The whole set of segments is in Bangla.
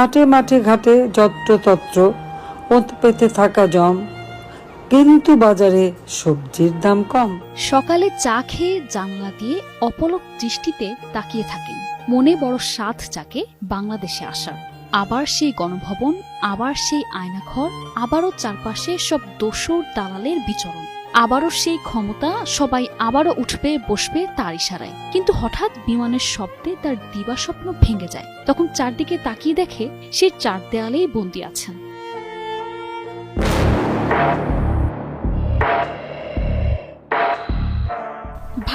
মাঠে মাঠে ঘাটে যত্রতত্র ওত পেতে থাকা জম, কিন্তু বাজারে সবজির দাম কম। সকালে চা খেয়ে জানলা দিয়ে অপলক দৃষ্টিতে তাকিয়ে থাকেন। মনে বড় সাধ চাকে বাংলাদেশে আসার। আবার সেই গণভবন, আবার সেই আয়নাঘর, আবারও চারপাশে সব দোষর দালালের বিচরণ। আবারও সেই ক্ষমতা সবাই আবারও উঠবে, বসবে তার ইশারায়। কিন্তু হঠাৎ বিমানের শব্দে তার দিবাস্বপ্ন ভেঙে যায়। তখন চারদিকে তাকিয়ে দেখে সে চার দেয়ালেই বন্দি আছেন।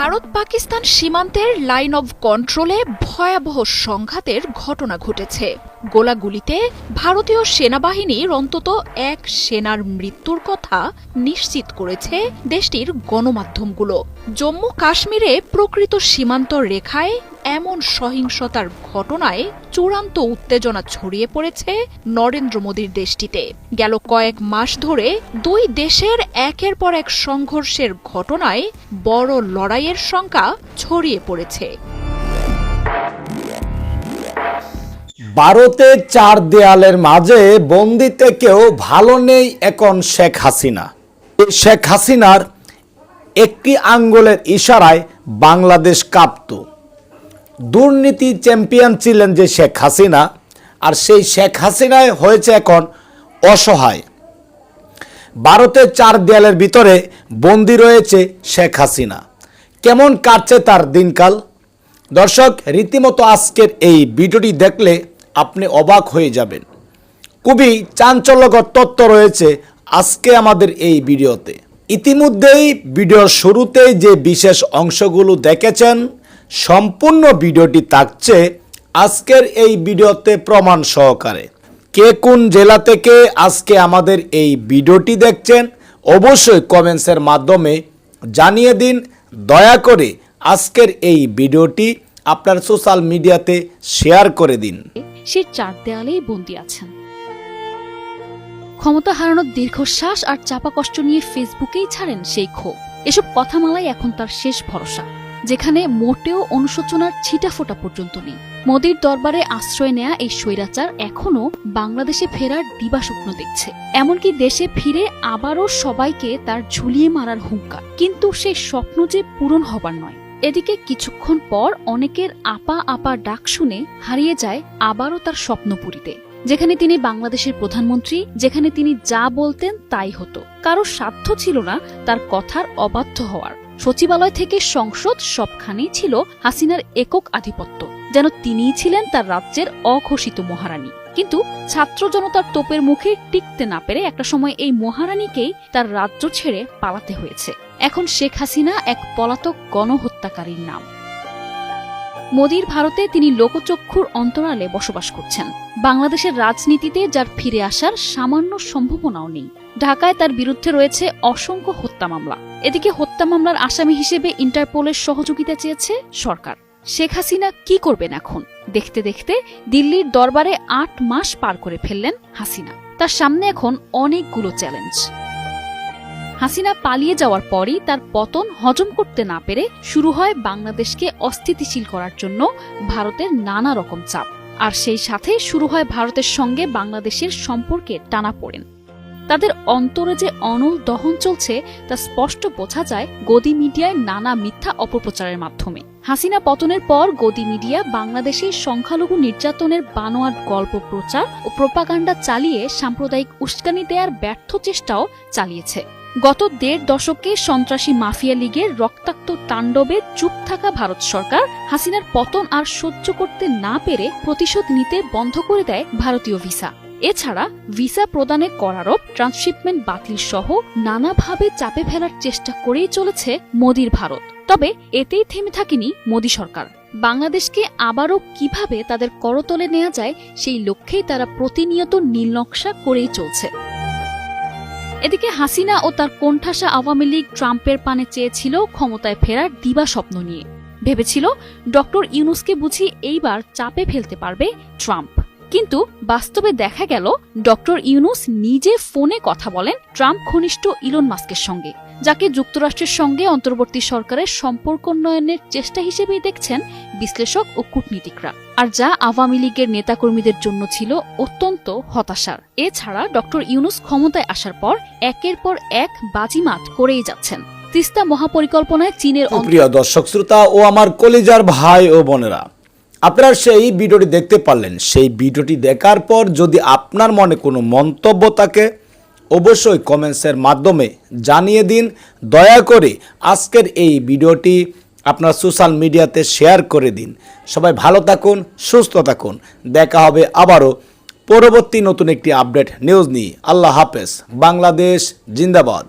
ভারত পাকিস্তান সীমান্তের লাইন অব কন্ট্রোলে ভয়াবহ সংঘাতের ঘটনা ঘটেছে। গোলাগুলিতে ভারতীয় সেনাবাহিনীর অন্তত এক সেনার মৃত্যুর কথা নিশ্চিত করেছে দেশটির গণমাধ্যমগুলো। জম্মু কাশ্মীরে প্রকৃত সীমান্ত রেখায় এমন সহিংসতার ঘটনায় চূড়ান্ত উত্তেজনা ছড়িয়ে পড়েছে নরেন্দ্র মোদীর দেশটিতে। গেল কয়েক মাস ধরে দুই দেশের একের পর এক সংঘর্ষের ঘটনায় বড় লড়াইয়ের শঙ্কা ছড়িয়ে পড়েছে। ভারতে চার দেয়ালের মাঝে বন্দিতে কেউ ভালো নেই এখন শেখ হাসিনা। শেখ হাসিনার একটি আঙ্গুলের ইশারায় বাংলাদেশ কাঁপত। দুর্নীতি চ্যাম্পিয়ন ছিলেন যে শেখ হাসিনা, আর সেই শেখ হাসিনায় হয়েছে এখন অসহায়। ভারতের চার দেয়ালের ভিতরে বন্দি রয়েছে শেখ হাসিনা। কেমন কাটছে তার দিনকাল? দর্শক, রীতিমতো আজকের এই ভিডিওটি দেখলে আপনি অবাক হয়ে যাবেন। খুবই চাঞ্চল্যকর তথ্য রয়েছে আজকে আমাদের এই ভিডিওতে। ইতিমধ্যেই ভিডিওর শুরুতেই যে বিশেষ অংশগুলো দেখেছেন সম্পূর্ণ ভিডিওটি থাকছে আজকের এই ভিডিওতে প্রমাণ সহকারে। কে কোন জেলা থেকে আজকে আমাদের এই ভিডিওটি দেখছেন, অবশ্যই কমেন্টসের মাধ্যমে জানিয়ে দিন। দয়া করে আজকের এই ভিডিওটি আপনার সোশ্যাল মিডিয়াতে শেয়ার করে দিন। সে চার দেয়ালেই বন্দি আছেন। ক্ষমতা হারানোর দীর্ঘশ্বাস আর চাপা কষ্ট নিয়ে ফেসবুকেই ছাড়েন সেই ক্ষোভ। এসব কথামালাই এখন তার শেষ ভরসা। যেখানে মোটেও অনুশোচনার ছিটাফোটা পর্যন্ত নেই। মোদীর দরবারে আশ্রয় নেয়া এই স্বৈরাচার এখনও বাংলাদেশে ফেরার দিবাস্বপ্ন দেখছে। এমনকি দেশে ফিরে আবারও সবাইকে তার ঝুলিয়ে মারার হুঙ্কার। কিন্তু সে স্বপ্ন যে পূরণ হবার নয়। এদিকে কিছুক্ষণ পর অনেকের আপা আপা ডাক শুনে হারিয়ে যায় আবারও তার স্বপ্নপুরীতে। যেখানে তিনি বাংলাদেশের প্রধানমন্ত্রী, যেখানে তিনি যা বলতেন তাই হতো। কারও সাধ্য ছিল না তার কথার অবাধ্য হওয়ার। সচিবালয় থেকে সংসদ সবখানেই ছিল হাসিনার একক আধিপত্য। যেন তিনিই ছিলেন তার রাজ্যের অঘোষিত মহারানী। কিন্তু ছাত্র জনতার তোপের মুখে টিকতে না পেরে একটা সময় এই মহারানীকেই তার রাজ্য ছেড়ে পালাতে হয়েছে। এখন শেখ হাসিনা এক পলাতক গণহত্যাকারীর নাম। মোদীর ভারতে তিনি লোকচক্ষুর অন্তরালে বসবাস করছেন। বাংলাদেশের রাজনীতিতে যার ফিরে আসার সামান্য সম্ভাবনাও নেই। ঢাকায় তার বিরুদ্ধে রয়েছে অসংখ্য হত্যা মামলা। এদিকে হত্যা মামলার আসামি হিসেবে ইন্টারপোলের সহযোগিতা চেয়েছে সরকার। শেখ হাসিনা কি করবেন এখন? দেখতে দেখতে দিল্লির দরবারে আট মাস পার করে ফেললেন হাসিনা। তার সামনে এখন অনেকগুলো চ্যালেঞ্জ। হাসিনা পালিয়ে যাওয়ার পরই তার পতন হজম করতে না পেরে শুরু হয় বাংলাদেশকে অস্থিতিশীল করার জন্য ভারতের নানা রকম চাপ। আর সেই সাথে শুরু হয় ভারতের সঙ্গে বাংলাদেশের সম্পর্কে টানা পড়েন তাদের অন্তরে যে অনল দহন চলছে তা স্পষ্ট বোঝা যায় গদি মিডিয়ায় নানা মিথ্যা অপপ্রচারের মাধ্যমে। হাসিনা পতনের পর গদি মিডিয়া বাংলাদেশে সংখ্যালঘু নির্যাতনের বানোয়াট গল্প প্রচার ও প্রোপাগান্ডা চালিয়ে সাম্প্রদায়িক উস্কানি দেওয়ার ব্যর্থ চেষ্টাও চালিয়েছে। গত দেড় দশকে সন্ত্রাসী মাফিয়া লীগের রক্তাক্ত তাণ্ডবে চুপ থাকা ভারত সরকার হাসিনার পতন আর সহ্য করতে না পেরে প্রতিশোধ নিতে বন্ধ করে দেয় ভারতীয় ভিসা। এছাড়া ভিসা প্রদানে করারোপ ট্রান্সশিপমেন্ট বাতিল সহ নানাভাবে চাপে ফেলার চেষ্টা করেই চলেছে মোদীর ভারত। তবে এতেই থেমে থাকেনি মোদী সরকার। বাংলাদেশকে আবারও কীভাবে তাদের করতলে নেওয়া যায় সেই লক্ষ্যেই তারা প্রতিনিয়ত নীলনকশা করেই চলছে। এদিকে হাসিনা ও তার কোণঠাসা আওয়ামী লীগ ট্রাম্পের পানে চেয়েছিল ক্ষমতায় ফেরার দিবা স্বপ্ন নিয়ে। ভেবেছিল ডক্টর ইউনুসকে বুঝি এইবার চাপে ফেলতে পারবে ট্রাম্প। কিন্তু বাস্তবে দেখা গেল, ডক্টর ইউনুস নিজে ফোনে কথা বলেন ট্রাম্প ঘনিষ্ঠ ইলন মাস্কের সঙ্গে। যাকে যুক্তরাষ্ট্রের সঙ্গে অন্তর্বর্তী সরকারের সম্পর্ক উন্নয়নের চেষ্টা হিসেবেই দেখছেন বিশ্লেষক ও কূটনীতিকরা। আর যা আওয়ামী লীগের নেতাকর্মীদের জন্য ছিল অত্যন্ত হতাশার। এছাড়া ডক্টর ইউনুস ক্ষমতায় আসার পর একের পর এক বাজিমাত করেই যাচ্ছেন। তিস্তা মহাপরিকল্পনায় চীনের প্রিয় দর্শক, শ্রোতা ও আমার কলিজার ভাই ও বোনেরা, আপনারা সেই ভিডিওটি দেখতে পারলেন। সেই ভিডিওটি দেখার পর যদি আপনার মনে কোনো মন্তব্য থাকে অবশ্যই কমেন্টসের মাধ্যমে জানিয়ে দিন। দয়া করে আজকের এই ভিডিওটি আপনার সোশ্যাল মিডিয়াতে শেয়ার করে দিন। সবাই ভালো থাকুন, সুস্থ থাকুন। দেখা হবে আবারও পরবর্তী নতুন একটি আপডেট নিউজ নিয়ে। আল্লাহ হাফেজ। বাংলাদেশ জিন্দাবাদ।